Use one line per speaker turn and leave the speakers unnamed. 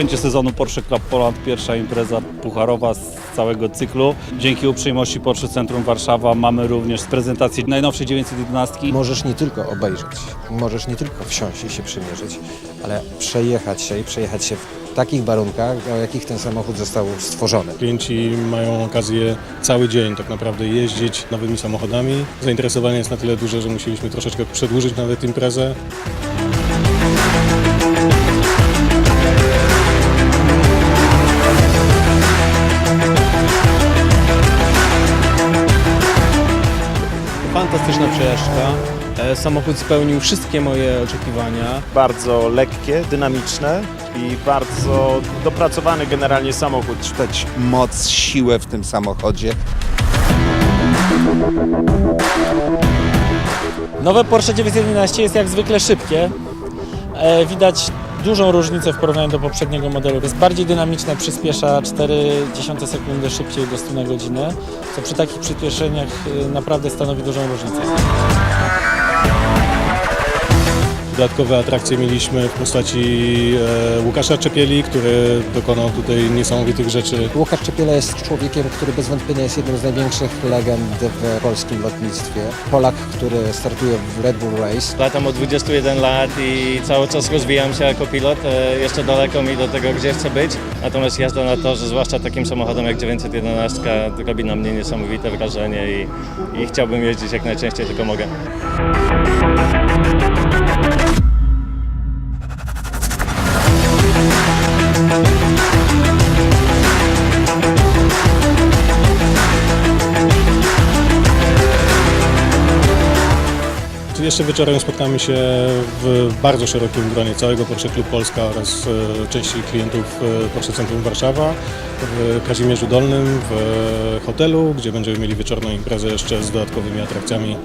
rozpoczęcie sezonu Porsche Club Poland, pierwsza impreza pucharowa z całego cyklu. Dzięki uprzejmości Porsche Centrum Warszawa mamy również z prezentacji najnowszej 911.
Możesz nie tylko obejrzeć, możesz nie tylko wsiąść i się przymierzyć, ale przejechać się i przejechać się w takich warunkach, o jakich ten samochód został stworzony.
Klienci mają okazję cały dzień tak naprawdę jeździć nowymi samochodami. Zainteresowanie jest na tyle duże, że musieliśmy troszeczkę przedłużyć nawet imprezę.
Fantastyczna przejażdżka. E, Samochód spełnił wszystkie moje oczekiwania.
bardzo lekkie, dynamiczne i bardzo dopracowany generalnie samochód.
Czuć moc, siłę w tym samochodzie.
Nowe Porsche 911 jest jak zwykle szybkie. E, Widać dużą różnicę w porównaniu do poprzedniego modelu. Jest bardziej dynamiczne, przyspiesza 0,4 sekundy szybciej do 100 na godzinę, co przy takich przyspieszeniach e, naprawdę stanowi dużą różnicę.
Dodatkowe atrakcje mieliśmy w postaci e, Łukasza Czepieli, który dokonał tutaj niesamowitych rzeczy.
Łukasz Czepiela jest człowiekiem, który bez wątpienia jest jedną z największych legend w polskim lotnictwie. Polak, który startuje w Red Bull Race.
Latam od 21 lat i cały czas rozwijam się jako pilot. E, Jeszcze daleko mi do tego, gdzie chcę być. Natomiast jazda na torze, zwłaszcza takim samochodem jak 911, robi na mnie niesamowite wrażenie i, i chciałbym jeździć jak najczęściej tylko mogę.
Jeszcze wieczorem spotkamy się w bardzo szerokim gronie całego Porsche Klub Polska oraz e, części klientów e, Porsche Centrum Warszawa w Kazimierzu Dolnym w hotelu, gdzie będziemy mieli wieczorną imprezę jeszcze z dodatkowymi atrakcjami.